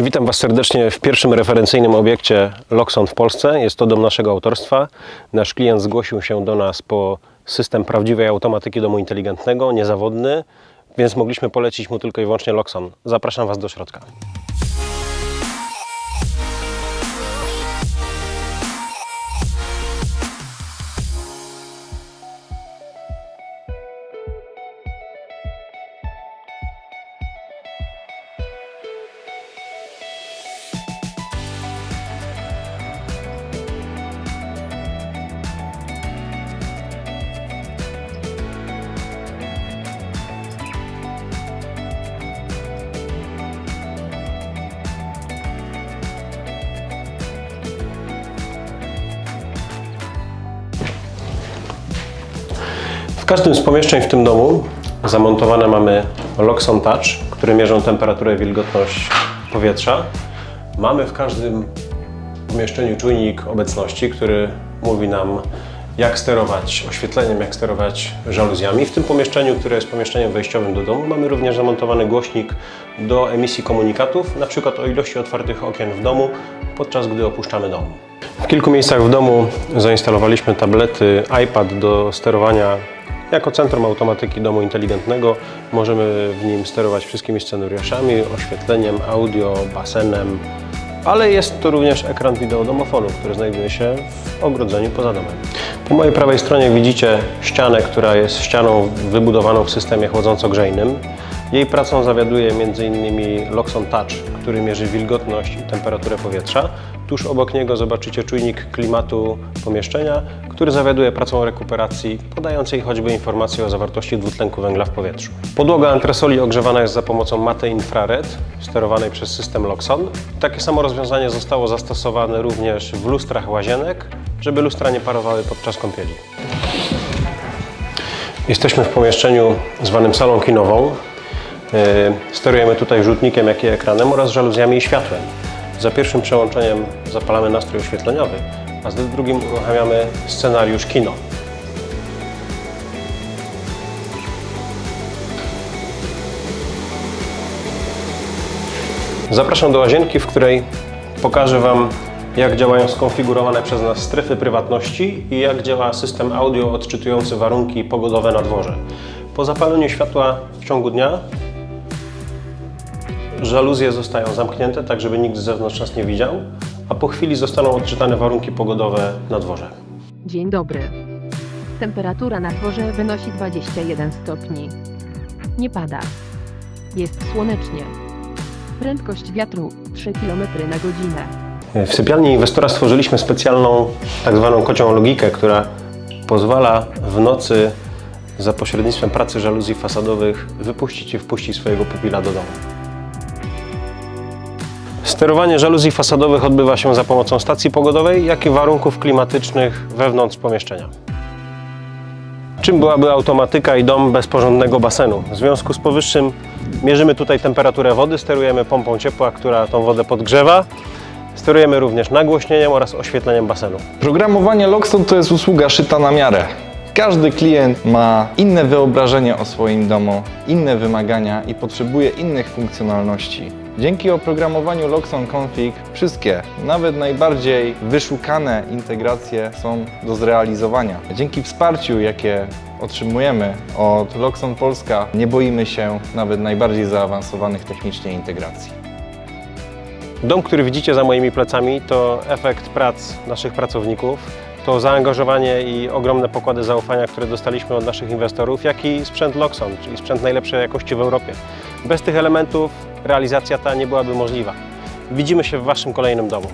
Witam Was serdecznie w pierwszym referencyjnym obiekcie Loxon w Polsce. Jest to dom naszego autorstwa. Nasz klient zgłosił się do nas po system prawdziwej automatyki domu inteligentnego, niezawodny, więc mogliśmy polecić mu tylko i wyłącznie Loxon. Zapraszam Was do środka. Każdym z pomieszczeń w tym domu zamontowane mamy Loxon Touch, które mierzą temperaturę i wilgotność powietrza. Mamy w każdym pomieszczeniu czujnik obecności, który mówi nam, jak sterować oświetleniem, jak sterować żaluzjami. W tym pomieszczeniu, które jest pomieszczeniem wejściowym do domu, mamy również zamontowany głośnik do emisji komunikatów, na przykład o ilości otwartych okien w domu, podczas gdy opuszczamy dom. W kilku miejscach w domu zainstalowaliśmy tablety, iPad do sterowania jako centrum automatyki domu inteligentnego. Możemy w nim sterować wszystkimi scenariuszami, oświetleniem, audio, basenem, ale jest to również ekran wideo domofonu, który znajduje się w ogrodzeniu poza domem. Po mojej prawej stronie widzicie ścianę, która jest ścianą wybudowaną w systemie chłodząco-grzejnym. Jej pracą zawiaduje m.in. Loxon Touch, który mierzy wilgotność i temperaturę powietrza. Tuż obok niego zobaczycie czujnik klimatu pomieszczenia, który zawiaduje pracą rekuperacji, podającej choćby informacje o zawartości dwutlenku węgla w powietrzu. Podłoga antresoli ogrzewana jest za pomocą maty infrared, sterowanej przez system Loxon. Takie samo rozwiązanie zostało zastosowane również w lustrach łazienek, żeby lustra nie parowały podczas kąpieli. Jesteśmy w pomieszczeniu zwanym salą kinową. Yy, Sterujemy tutaj rzutnikiem, jak i ekranem oraz żaluzjami i światłem. Za pierwszym przełączeniem zapalamy nastrój oświetleniowy, a za drugim uruchamiamy scenariusz kino. Zapraszam do łazienki, w której pokażę Wam, jak działają skonfigurowane przez nas strefy prywatności i jak działa system audio odczytujący warunki pogodowe na dworze. Po zapaleniu światła w ciągu dnia żaluzje zostają zamknięte, tak żeby nikt z zewnątrz nas nie widział, a po chwili zostaną odczytane warunki pogodowe na dworze. Dzień dobry. Temperatura na dworze wynosi 21 stopni. Nie pada. Jest słonecznie. Prędkość wiatru 3 km na godzinę. W sypialni inwestora stworzyliśmy specjalną tak zwaną kocią logikę, która pozwala w nocy za pośrednictwem pracy żaluzji fasadowych wypuścić i wpuścić swojego pupila do domu. Sterowanie żaluzji fasadowych odbywa się za pomocą stacji pogodowej, jak i warunków klimatycznych wewnątrz pomieszczenia. Czym byłaby automatyka i dom bez porządnego basenu? W związku z powyższym mierzymy tutaj temperaturę wody, sterujemy pompą ciepła, która tą wodę podgrzewa. Sterujemy również nagłośnieniem oraz oświetleniem basenu. Programowanie Loxton to jest usługa szyta na miarę. Każdy klient ma inne wyobrażenie o swoim domu, inne wymagania i potrzebuje innych funkcjonalności. Dzięki oprogramowaniu Loxon Config wszystkie, nawet najbardziej wyszukane integracje są do zrealizowania. Dzięki wsparciu, jakie otrzymujemy od Loxon Polska, nie boimy się nawet najbardziej zaawansowanych technicznie integracji. Dom, który widzicie za moimi plecami, to efekt prac naszych pracowników. To zaangażowanie i ogromne pokłady zaufania, które dostaliśmy od naszych inwestorów, jak i sprzęt Loxon, czyli sprzęt najlepszej jakości w Europie. Bez tych elementów realizacja ta nie byłaby możliwa. Widzimy się w Waszym kolejnym domu.